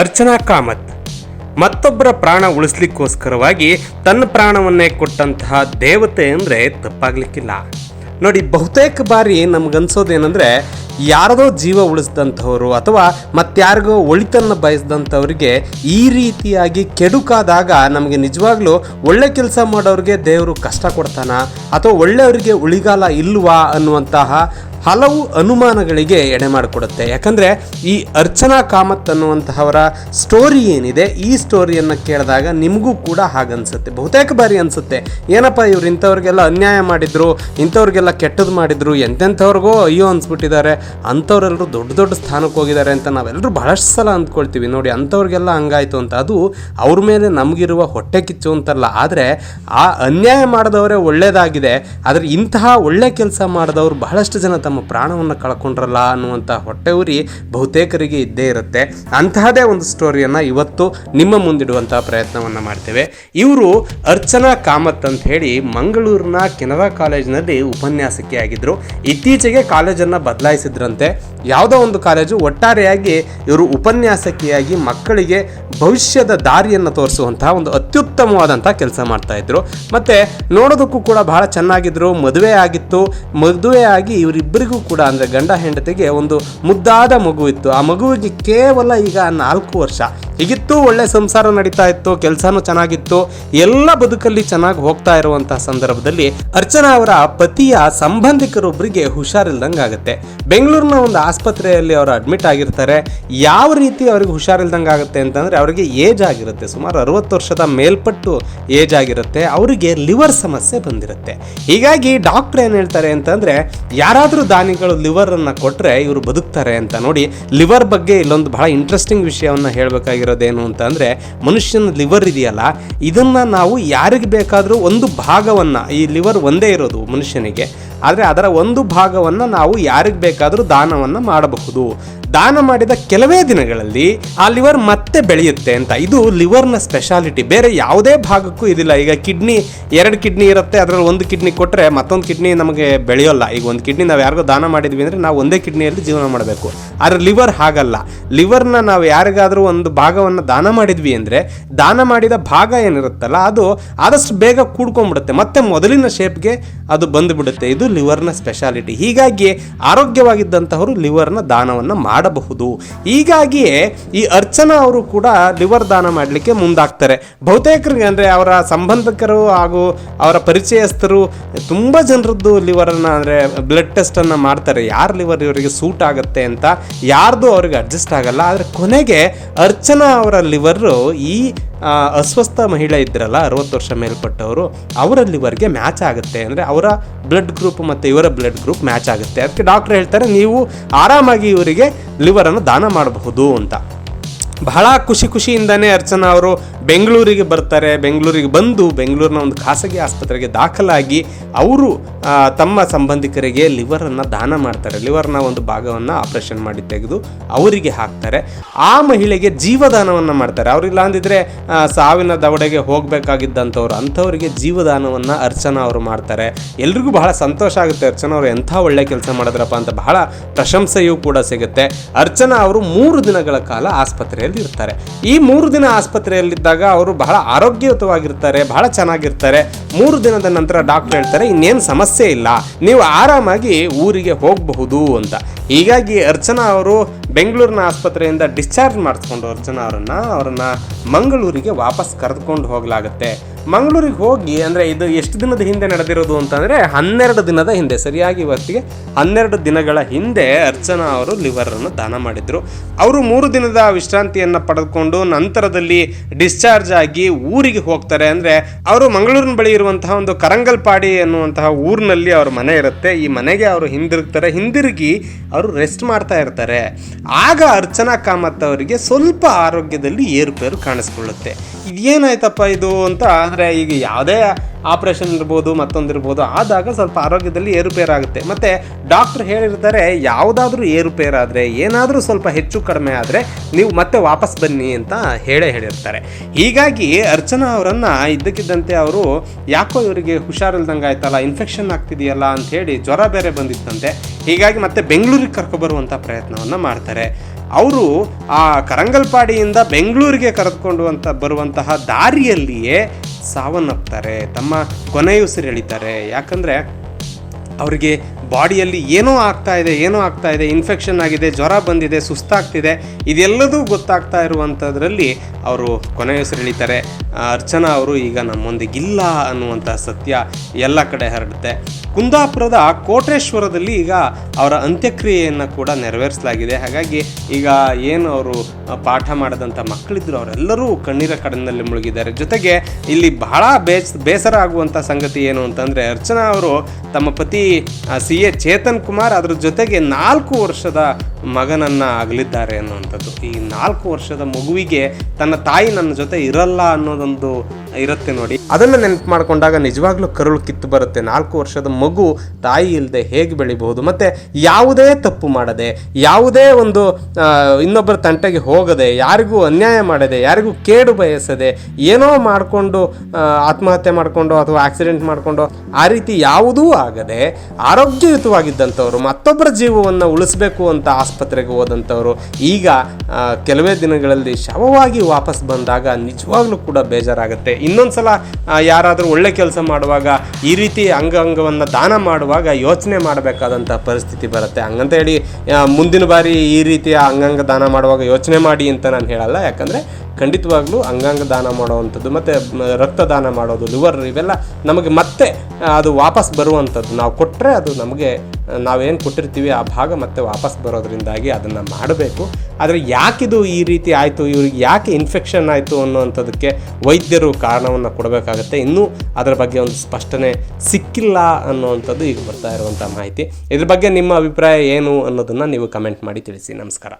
ಅರ್ಚನಾ ಕಾಮತ್. ಮತ್ತೊಬ್ಬರ ಪ್ರಾಣ ಉಳಿಸ್ಲಿಕ್ಕೋಸ್ಕರವಾಗಿ ತನ್ನ ಪ್ರಾಣವನ್ನೇ ಕೊಟ್ಟಂತಹ ದೇವತೆ ಅಂದರೆ ತಪ್ಪಾಗ್ಲಿಕ್ಕಿಲ್ಲ. ನೋಡಿ, ಬಹುತೇಕ ಬಾರಿ ನಮಗನ್ಸೋದೇನೆಂದರೆ ಯಾರದೋ ಜೀವ ಉಳಿಸಿದಂಥವ್ರು ಅಥವಾ ಮತ್ತಾರಿಗೋ ಒಳಿತನ್ನು ಬಯಸಿದಂಥವ್ರಿಗೆ ಈ ರೀತಿಯಾಗಿ ಕೆಡುಕಾದಾಗ ನಮಗೆ ನಿಜವಾಗ್ಲೂ ಒಳ್ಳೆ ಕೆಲಸ ಮಾಡೋರಿಗೆ ದೇವರು ಕಷ್ಟ ಕೊಡ್ತಾನ ಅಥವಾ ಒಳ್ಳೆಯವರಿಗೆ ಉಳಿಗಾಲ ಇಲ್ವಾ ಅನ್ನುವಂತಹ ಹಲವು ಅನುಮಾನಗಳಿಗೆ ಎಡೆ ಮಾಡಿಕೊಡುತ್ತೆ. ಯಾಕಂದರೆ ಈ ಅರ್ಚನಾ ಕಾಮತ್ ಅನ್ನುವಂತಹವರ ಸ್ಟೋರಿ ಏನಿದೆ, ಈ ಸ್ಟೋರಿಯನ್ನು ಕೇಳಿದಾಗ ನಿಮಗೂ ಕೂಡ ಹಾಗನ್ಸುತ್ತೆ. ಬಹುತೇಕ ಬಾರಿ ಅನಿಸುತ್ತೆ. ಏನಪ್ಪ ಇವರು ಇಂಥವ್ರಿಗೆಲ್ಲ ಅನ್ಯಾಯ ಮಾಡಿದ್ರು, ಇಂಥವ್ರಿಗೆಲ್ಲ ಕೆಟ್ಟದ್ದು ಮಾಡಿದ್ರು, ಎಂತೆಂಥವ್ರಿಗೋ ಅಯ್ಯೋ ಅನ್ಸ್ಬಿಟ್ಟಿದ್ದಾರೆ ಅಂಥವ್ರೆಲ್ಲರೂ ದೊಡ್ಡ ದೊಡ್ಡ ಸ್ಥಾನಕ್ಕೆ ಹೋಗಿದ್ದಾರೆ ಅಂತ ನಾವೆಲ್ಲರೂ ಬಹಳಷ್ಟು ಸಲ ಅಂದ್ಕೊಳ್ತೀವಿ. ನೋಡಿ, ಅಂಥವ್ರಿಗೆಲ್ಲ ಹಂಗಾಯ್ತು ಅಂತ. ಅದು ಅವ್ರ ಮೇಲೆ ನಮಗಿರುವ ಹೊಟ್ಟೆ ಕಿಚ್ಚು ಅಂತಲ್ಲ. ಆದರೆ ಆ ಅನ್ಯಾಯ ಮಾಡಿದವರೇ ಒಳ್ಳೆಯದಾಗಿದೆ ಆದರೆ ಇಂತಹ ಒಳ್ಳೆ ಕೆಲಸ ಮಾಡಿದವರು ಬಹಳಷ್ಟು ಜನ ತಮ್ಮ ಪ್ರಾಣವನ್ನು ಕಳ್ಕೊಂಡ್ರಲ್ಲ ಅನ್ನುವಂಥ ಹೊಟ್ಟೆ ಉರಿ ಬಹುತೇಕರಿಗೆ ಇದ್ದೇ ಇರುತ್ತೆ. ಅಂತಹದೇ ಒಂದು ಸ್ಟೋರಿಯನ್ನು ಇವತ್ತು ನಿಮ್ಮ ಮುಂದಿಡುವಂಥ ಪ್ರಯತ್ನವನ್ನು ಮಾಡ್ತೇವೆ. ಇವರು ಅರ್ಚನಾ ಕಾಮತ್ ಅಂತ ಹೇಳಿ ಮಂಗಳೂರಿನ ಕೆನರಾ ಕಾಲೇಜಿನಲ್ಲಿ ಉಪನ್ಯಾಸಕಿ ಆಗಿದ್ದರು ಇತ್ತೀಚೆಗೆ ಕಾಲೇಜನ್ನು ಬದಲಾಯಿಸಿದ್ರಂತೆ. ಯಾವುದೋ ಒಂದು ಕಾಲೇಜು ಒಟ್ಟಾರೆಯಾಗಿ ಇವರು ಉಪನ್ಯಾಸಕಿಯಾಗಿ ಮಕ್ಕಳಿಗೆ ಭವಿಷ್ಯದ ದಾರಿಯನ್ನು ತೋರಿಸುವಂತಹ ಒಂದು ಅತ್ಯುತ್ತಮವಾದಂಥ ಕೆಲಸ ಮಾಡ್ತಾಯಿದ್ರು ಮತ್ತು ನೋಡೋದಕ್ಕೂ ಕೂಡ ಬಹಳ ಚೆನ್ನಾಗಿದ್ರು, ಮದುವೆ ಆಗಿತ್ತು. ಮದುವೆ ಆಗಿ ಇವರಿಬ್ಬರಿಗೂ ಕೂಡ ಅಂದರೆ ಗಂಡ ಹೆಂಡತಿಗೆ ಒಂದು ಮುದ್ದಾದ ಮಗು ಇತ್ತು. ಆ ಮಗುವಿಗೆ ಕೇವಲ ಈಗ ನಾಲ್ಕು ವರ್ಷ. ಹೀಗಿತ್ತು ಒಳ್ಳೆ ಸಂಸಾರ ನಡೀತಾ ಇತ್ತು, ಕೆಲಸನೂ ಚೆನ್ನಾಗಿತ್ತು. ಎಲ್ಲ ಬದುಕಲ್ಲಿ ಚೆನ್ನಾಗಿ ಹೋಗ್ತಾ ಇರುವಂತಹ ಸಂದರ್ಭದಲ್ಲಿ ಅರ್ಚನಾ ಅವರ ಪತಿಯ ಸಂಬಂಧಿಕರೊಬ್ಬರಿಗೆ ಹುಷಾರಿಲ್ದಂಗೆ ಆಗುತ್ತೆ ಬೆಂಗಳೂರಿನ ಒಂದು ಆಸ್ಪತ್ರೆಯಲ್ಲಿ ಅವರು ಅಡ್ಮಿಟ್ ಆಗಿರ್ತಾರೆ. ಯಾವ ರೀತಿ ಅವ್ರಿಗೆ ಹುಷಾರಿಲ್ದಂಗೆ ಆಗುತ್ತೆ ಅಂತಂದ್ರೆ ಅವರಿಗೆ ಏಜ್ ಆಗಿರುತ್ತೆ. ಸುಮಾರು ಅರವತ್ತು ವರ್ಷದ ಮೇಲ್ಪಟ್ಟು ಏಜ್ ಆಗಿರುತ್ತೆ. ಅವರಿಗೆ ಲಿವರ್ ಸಮಸ್ಯೆ ಬಂದಿರುತ್ತೆ. ಹೀಗಾಗಿ ಡಾಕ್ಟರ್ ಏನು ಹೇಳ್ತಾರೆ ಅಂತಂದ್ರೆ, ಯಾರಾದರೂ ದಾನಿಗಳು ಲಿವರ್ ಅನ್ನ ಕೊಟ್ರೆ ಇವರು ಬದುಕ್ತಾರೆ ಅಂತ ನೋಡಿ ಲಿವರ್ ಬಗ್ಗೆ ಇಲ್ಲೊಂದು ಬಹಳ ಇಂಟ್ರೆಸ್ಟಿಂಗ್ ವಿಷಯವನ್ನು ಹೇಳಬೇಕಾಗಿರೋದೇನು ಅಂತ ಅಂದ್ರೆ, ಮನುಷ್ಯನ ಲಿವರ್ ಇದೆಯಲ್ಲ, ಇದನ್ನ ನಾವು ಯಾರಿಗೆ ಬೇಕಾದರೂ ಒಂದು ಭಾಗವನ್ನ, ಈ ಲಿವರ್ ಒಂದೇ ಇರೋದು ಮನುಷ್ಯನಿಗೆ, ಆದರೆ ಅದರ ಒಂದು ಭಾಗವನ್ನು ನಾವು ಯಾರಿಗೆ ಬೇಕಾದರೂ ದಾನವನ್ನು ಮಾಡಬಹುದು. ದಾನ ಮಾಡಿದ ಕೆಲವೇ ದಿನಗಳಲ್ಲಿ ಆ ಲಿವರ್ ಮತ್ತೆ ಬೆಳೆಯುತ್ತೆ ಅಂತ. ಇದು ಲಿವರ್ನ ಸ್ಪೆಷಾಲಿಟಿ. ಬೇರೆ ಯಾವುದೇ ಭಾಗಕ್ಕೂ ಇದಿಲ್ಲ. ಈಗ ಕಿಡ್ನಿ, ಎರಡು ಕಿಡ್ನಿ ಇರುತ್ತೆ. ಅದರಲ್ಲಿ ಒಂದು ಕಿಡ್ನಿ ಕೊಟ್ಟರೆ ಮತ್ತೊಂದು ಕಿಡ್ನಿ ನಮಗೆ ಬೆಳೆಯೋಲ್ಲ. ಈಗ ಒಂದು ಕಿಡ್ನಿ ನಾವು ಯಾರಿಗೋ ದಾನ ಮಾಡಿದ್ವಿ ಅಂದರೆ ನಾವು ಒಂದೇ ಕಿಡ್ನಿಯಲ್ಲಿ ಜೀವನ ಮಾಡಬೇಕು. ಆದರೆ ಲಿವರ್ ಹಾಗಲ್ಲ. ಲಿವರ್ನ ನಾವು ಯಾರಿಗಾದರೂ ಒಂದು ಭಾಗವನ್ನು ದಾನ ಮಾಡಿದ್ವಿ ಅಂದರೆ ದಾನ ಮಾಡಿದ ಭಾಗ ಏನಿರುತ್ತಲ್ಲ, ಅದು ಆದಷ್ಟು ಬೇಗ ಕೂಡ್ಕೊಂಡ್ಬಿಡುತ್ತೆ. ಮತ್ತೆ ಮೊದಲಿನ ಶೇಪ್ಗೆ ಅದು ಬಂದುಬಿಡುತ್ತೆ. ಇದು ಲಿವರ್ನ ಸ್ಪೆಷಾಲಿಟಿ. ಹೀಗಾಗಿ ಆರೋಗ್ಯವಾಗಿದ್ದಂತಹವರು ಲಿವರ್ನ ದಾನವನ್ನು ಮಾಡಬಹುದು. ಹೀಗಾಗಿಯೇ ಈ ಅರ್ಚನಾ ಅವರು ಕೂಡ ಲಿವರ್ ದಾನ ಮಾಡಲಿಕ್ಕೆ ಮುಂದಾಗ್ತಾರೆ. ಬಹುತೇಕರಿಗೆ ಅಂದರೆ ಅವರ ಸಂಬಂಧಿಕರು ಹಾಗೂ ಅವರ ಪರಿಚಯಸ್ಥರು ತುಂಬ ಜನರದ್ದು ಲಿವರನ್ನು ಅಂದರೆ ಬ್ಲಡ್ ಟೆಸ್ಟನ್ನು ಮಾಡ್ತಾರೆ. ಯಾರು ಲಿವರ್ ಇವರಿಗೆ ಸೂಟ್ ಆಗುತ್ತೆ ಅಂತ ಯಾರ್ದು ಅವ್ರಿಗೆ ಅಡ್ಜಸ್ಟ್ ಆಗಲ್ಲ. ಆದರೆ ಕೊನೆಗೆ ಅರ್ಚನಾ ಅವರ ಲಿವರು ಈ ಅಸ್ವಸ್ಥ ಮಹಿಳೆ ಇದ್ರಲ್ಲ, ಅರವತ್ತು ವರ್ಷ ಮೇಲ್ಪಟ್ಟವರು ಅವರ ಲಿವರ್ಗೆ ಮ್ಯಾಚ್ ಆಗುತ್ತೆ. ಅಂದರೆ ಅವರ ಬ್ಲಡ್ ಗ್ರೂಪ್ ಮತ್ತು ಇವರ ಬ್ಲಡ್ ಗ್ರೂಪ್ ಮ್ಯಾಚ್ ಆಗುತ್ತೆ. ಅದಕ್ಕೆ ಡಾಕ್ಟರ್ ಹೇಳ್ತಾರೆ, ನೀವು ಆರಾಮಾಗಿ ಇವರಿಗೆ ಲಿವರನ್ನು ದಾನ ಮಾಡಬಹುದು ಅಂತ. ಬಹಳ ಖುಷಿ ಖುಷಿಯಿಂದನೇ ಅರ್ಚನಾ ಅವರು ಬೆಂಗಳೂರಿಗೆ ಬರ್ತಾರೆ, ಬೆಂಗಳೂರಿಗೆ ಬಂದು ಬೆಂಗಳೂರಿನ ಒಂದು ಖಾಸಗಿ ಆಸ್ಪತ್ರೆಗೆ ದಾಖಲಾಗಿ ಅವರು ತಮ್ಮ ಸಂಬಂಧಿಕರಿಗೆ ಲಿವರನ್ನು ದಾನ ಮಾಡ್ತಾರೆ. ಲಿವರ್ನ ಒಂದು ಭಾಗವನ್ನು ಆಪರೇಷನ್ ಮಾಡಿ ತೆಗೆದು ಅವರಿಗೆ ಹಾಕ್ತಾರೆ. ಆ ಮಹಿಳೆಗೆ ಜೀವದಾನವನ್ನು ಮಾಡ್ತಾರೆ. ಅವರಿಲ್ಲ ಅಂದಿದ್ರೆ ಸಾವಿನ ದವಡೆಗೆ ಹೋಗಬೇಕಾಗಿದ್ದಂಥವ್ರು, ಅಂಥವರಿಗೆ ಜೀವದಾನವನ್ನು ಅರ್ಚನಾ ಅವರು ಮಾಡ್ತಾರೆ. ಎಲ್ರಿಗೂ ಬಹಳ ಸಂತೋಷ ಆಗುತ್ತೆ. ಅರ್ಚನಾ ಅವರು ಎಂಥ ಒಳ್ಳೆ ಕೆಲಸ ಮಾಡಿದ್ರಪ್ಪ ಅಂತ ಬಹಳ ಪ್ರಶಂಸೆಯೂ ಕೂಡ ಸಿಗುತ್ತೆ. ಅರ್ಚನಾ ಅವರು ಮೂರು ದಿನಗಳ ಕಾಲ ಆಸ್ಪತ್ರೆಯಲ್ಲಿ ಇರ್ತಾರೆ ಈ ಮೂರು ದಿನ ಆಸ್ಪತ್ರೆಯಲ್ಲಿದ್ದಾಗ ಅವರು ಬಹಳ ಆರೋಗ್ಯಯುತವಾಗಿರ್ತಾರೆ, ಬಹಳ ಚೆನ್ನಾಗಿರ್ತಾರೆ. ಮೂರು ದಿನದ ನಂತರ ಡಾಕ್ಟರ್ ಹೇಳ್ತಾರೆ, ಇನ್ನೇನು ಸಮಸ್ಯೆ ಇಲ್ಲ, ನೀವು ಆರಾಮಾಗಿ ಊರಿಗೆ ಹೋಗಬಹುದು ಅಂತ. ಹೀಗಾಗಿ ಅರ್ಚನಾ ಅವರು ಬೆಂಗಳೂರಿನ ಆಸ್ಪತ್ರೆಯಿಂದ ಡಿಸ್ಚಾರ್ಜ್ ಮಾಡಿಸ್ಕೊಂಡು ಅರ್ಚನಾ ಅವರನ್ನು ಅವರನ್ನು ಮಂಗಳೂರಿಗೆ ವಾಪಸ್ ಕರೆದುಕೊಂಡು ಹೋಗಲಾಗುತ್ತೆ. ಮಂಗಳೂರಿಗೆ ಹೋಗಿ, ಅಂದರೆ ಇದು ಎಷ್ಟು ದಿನದ ಹಿಂದೆ ನಡೆದಿರೋದು ಅಂತಂದರೆ ಹನ್ನೆರಡು ದಿನದ ಹಿಂದೆ, ಸರಿಯಾಗಿ ಇವತ್ತಿಗೆ ಹನ್ನೆರಡು ದಿನಗಳ ಹಿಂದೆ ಅರ್ಚನಾ ಅವರು ಲಿವರನ್ನು ದಾನ ಮಾಡಿದರು. ಅವರು ಮೂರು ದಿನದ ವಿಶ್ರಾಂತಿಯನ್ನು ಪಡೆದುಕೊಂಡು ನಂತರದಲ್ಲಿ ಡಿಸ್ಚಾರ್ಜ್ ಆಗಿ ಊರಿಗೆ ಹೋಗ್ತಾರೆ. ಅಂದರೆ ಅವರು ಮಂಗಳೂರಿನ ಬಳಿ ಇರುವಂತಹ ಒಂದು ಕರಂಗಲ್ಪಾಡಿ ಅನ್ನುವಂತಹ ಊರಿನಲ್ಲಿ ಅವ್ರ ಮನೆ ಇರುತ್ತೆ. ಈ ಮನೆಗೆ ಅವರು ಹಿಂದಿರುಗ್ತಾರೆ. ಹಿಂದಿರುಗಿ ಅವರು ರೆಸ್ಟ್ ಮಾಡ್ತಾ ಇರ್ತಾರೆ. ಆಗ ಅರ್ಚನಾ ಕಾಮತ್ ಅವರಿಗೆ ಸ್ವಲ್ಪ ಆರೋಗ್ಯದಲ್ಲಿ ಏರುಪೇರು ಕಾಣಿಸ್ಕೊಳ್ಳುತ್ತೆ. ಇದೇನಾಯ್ತಪ್ಪ ಇದು ಅಂತ ಅಂದರೆ ಈಗ ಯಾವುದೇ ಆಪ್ರೇಷನ್ ಇರ್ಬೋದು ಮತ್ತೊಂದಿರ್ಬೋದು ಆದಾಗ ಸ್ವಲ್ಪ ಆರೋಗ್ಯದಲ್ಲಿ ಏರುಪೇರಾಗುತ್ತೆ ಮತ್ತು ಡಾಕ್ಟ್ರ್ ಹೇಳಿರ್ತಾರೆ, ಯಾವುದಾದ್ರೂ ಏರುಪೇರಾದರೆ ಏನಾದರೂ ಸ್ವಲ್ಪ ಹೆಚ್ಚು ಕಡಿಮೆ ಆದರೆ ನೀವು ಮತ್ತೆ ವಾಪಸ್ ಬನ್ನಿ ಅಂತ ಹೇಳೇ ಹೇಳಿರ್ತಾರೆ. ಹೀಗಾಗಿ ಅರ್ಚನಾ ಅವರನ್ನು ಇದ್ದಕ್ಕಿದ್ದಂತೆ ಅವರು, ಯಾಕೋ ಇವರಿಗೆ ಹುಷಾರಿಲ್ದಂಗೆ ಆಯ್ತಲ್ಲ ಇನ್ಫೆಕ್ಷನ್ ಆಗ್ತಿದೆಯಲ್ಲ ಅಂತ ಹೇಳಿ ಜ್ವರ ಬೇರೆ ಬಂದಿತ್ತಂತೆ. ಹೀಗಾಗಿ ಮತ್ತೆ ಬೆಂಗಳೂರಿಗೆ ಕರ್ಕೊಬರುವಂಥ ಪ್ರಯತ್ನವನ್ನು ಮಾಡ್ತಾರೆ. ಅವರು ಆ ಕರಂಗಲ್ಪಾಡಿಯಿಂದ ಬೆಂಗಳೂರಿಗೆ ಕರೆದುಕೊಂಡು ಅಂತ ಬರುವಂತಹ ದಾರಿಯಲ್ಲಿಯೇ ಸಾವನ್ನಪ್ತಾರೆ ತಮ್ಮ ಕೊನೆಯುಸಿರೆಳಿತಾರೆ. ಯಾಕಂದರೆ ಅವರಿಗೆ ಬಾಡಿಯಲ್ಲಿ ಏನೋ ಆಗ್ತಾ ಇದೆ ಏನೋ ಆಗ್ತಾ ಇದೆ ಇನ್ಫೆಕ್ಷನ್ ಆಗಿದೆ ಜ್ವರ ಬಂದಿದೆ ಸುಸ್ತಾಗ್ತಿದೆ ಇದೆಲ್ಲದೂ ಗೊತ್ತಾಗ್ತಾ ಇರುವಂಥದ್ರಲ್ಲಿ ಅವರು ಕೊನೆಯುಸಿರೆಳಿತಾರೆ ಆ, ಅರ್ಚನಾ ಅವರು ಈಗ ನಮ್ಮೊಂದಿಗಿಲ್ಲ ಅನ್ನುವಂಥ ಸತ್ಯ ಎಲ್ಲ ಕಡೆ ಹರಡುತ್ತೆ. ಕುಂದಾಪುರದ ಕೋಟೇಶ್ವರದಲ್ಲಿ ಈಗ ಅವರ ಅಂತ್ಯಕ್ರಿಯೆಯನ್ನು ಕೂಡ ನೆರವೇರಿಸಲಾಗಿದೆ. ಹಾಗಾಗಿ ಈಗ ಏನು ಅವರು ಪಾಠ ಮಾಡಿದಂಥ ಮಕ್ಕಳಿದ್ರು ಅವರೆಲ್ಲರೂ ಕಣ್ಣೀರ ಕಡನಲ್ಲಿ ಮುಳುಗಿದ್ದಾರೆ. ಜೊತೆಗೆ ಇಲ್ಲಿ ಬಹಳ ಬೇಸ್ ಬೇಸರ ಆಗುವಂಥ ಸಂಗತಿ ಏನು ಅಂತಂದರೆ ಅರ್ಚನಾ ಅವರು ತಮ್ಮ ಪತಿ ಸಿ ಎ ಚೇತನ್ ಕುಮಾರ್ ಅದರ ಜೊತೆಗೆ ನಾಲ್ಕು ವರ್ಷದ ಮಗನನ್ನು ಅಗಲಿದ್ದಾರೆ ಅನ್ನುವಂಥದ್ದು. ಈ ನಾಲ್ಕು ವರ್ಷದ ಮಗುವಿಗೆ ತನ್ನ ತಾಯಿ ನನ್ನ ಜೊತೆ ಇರಲ್ಲ ಅನ್ನೋದೊಂದು ಇರುತ್ತೆ ನೋಡಿ. ಅದನ್ನು ನೆನಪು ಮಾಡಿಕೊಂಡಾಗ ನಿಜವಾಗ್ಲೂ ಕರುಳು ಕಿತ್ತು ಬರುತ್ತೆ. ನಾಲ್ಕು ವರ್ಷದ ಮಗು ತಾಯಿ ಇಲ್ಲದೆ ಹೇಗೆ ಬೆಳಿಬಹುದು? ಮತ್ತೆ ಯಾವುದೇ ತಪ್ಪು ಮಾಡದೆ, ಯಾವುದೇ ಒಂದು ಇನ್ನೊಬ್ಬರ ತಂಟೆಗೆ ಹೋಗದೆ, ಯಾರಿಗೂ ಅನ್ಯಾಯ ಮಾಡದೆ, ಯಾರಿಗೂ ಕೇಡು ಬಯಸದೆ, ಏನೋ ಮಾಡಿಕೊಂಡು ಆತ್ಮಹತ್ಯೆ ಮಾಡಿಕೊಂಡು ಅಥವಾ ಆಕ್ಸಿಡೆಂಟ್ ಮಾಡಿಕೊಂಡು, ಆ ರೀತಿ ಯಾವುದೂ ಆಗದೆ ಆರೋಗ್ಯಯುತವಾಗಿದ್ದಂಥವ್ರು ಮತ್ತೊಬ್ಬರ ಜೀವವನ್ನು ಉಳಿಸಬೇಕು ಅಂತ ಆಸ್ಪತ್ರೆಗೆ ಹೋದಂಥವ್ರು. ಈಗ ಕೆಲವೇ ದಿನಗಳಲ್ಲಿ ಶವವಾಗಿ ವಾಪಸ್ ಬಂದಾಗ ನಿಜವಾಗ್ಲೂ ಕೂಡ ಬೇಜಾರಾಗುತ್ತೆ. ಇನ್ನೊಂದ್ಸಲ ಯಾರಾದರೂ ಒಳ್ಳೆ ಕೆಲಸ ಮಾಡುವಾಗ, ಈ ರೀತಿ ಅಂಗಾಂಗವನ್ನು ದಾನ ಮಾಡುವಾಗ ಯೋಚನೆ ಮಾಡಬೇಕಾದಂಥ ಪರಿಸ್ಥಿತಿ ಬರುತ್ತೆ. ಹಂಗಂತ ಹೇಳಿ ಮುಂದಿನ ಬಾರಿ ಈ ರೀತಿಯ ಅಂಗಾಂಗ ದಾನ ಮಾಡುವಾಗ ಯೋಚನೆ ಮಾಡಿ ಅಂತ ನಾನು ಹೇಳಲ್ಲ. ಯಾಕಂದರೆ ಖಂಡಿತವಾಗ್ಲೂ ಅಂಗಾಂಗ ದಾನ ಮಾಡುವಂಥದ್ದು, ಮತ್ತು ರಕ್ತದಾನ ಮಾಡೋದು, ಲಿವರ್ ಇವೆಲ್ಲ ನಮಗೆ ಮತ್ತೆ ಅದು ವಾಪಸ್ ಬರುವಂಥದ್ದು. ನಾವು ಕೊಟ್ಟರೆ ಅದು ನಮಗೆ, ನಾವೇನು ಕೊಟ್ಟಿರ್ತೀವಿ ಆ ಭಾಗ ಮತ್ತೆ ವಾಪಸ್ ಬರೋದ್ರಿಂದಾಗಿ ಅದನ್ನು ಮಾಡಬೇಕು. ಆದರೆ ಯಾಕಿದು ಈ ರೀತಿ ಆಯಿತು, ಇವ್ರಿಗೆ ಯಾಕೆ ಇನ್ಫೆಕ್ಷನ್ ಆಯಿತು ಅನ್ನುವಂಥದ್ದಕ್ಕೆ ವೈದ್ಯರು ಕಾರಣವನ್ನು ಕೊಡಬೇಕಾಗತ್ತೆ. ಇನ್ನೂ ಅದರ ಬಗ್ಗೆ ಒಂದು ಸ್ಪಷ್ಟನೆ ಸಿಕ್ಕಿಲ್ಲ ಅನ್ನುವಂಥದ್ದು ಈಗ ಬರ್ತಾ ಇರುವಂಥ ಮಾಹಿತಿ. ಇದ್ರ ಬಗ್ಗೆ ನಿಮ್ಮ ಅಭಿಪ್ರಾಯ ಏನು ಅನ್ನೋದನ್ನು ನೀವು ಕಮೆಂಟ್ ಮಾಡಿ ತಿಳಿಸಿ. ನಮಸ್ಕಾರ.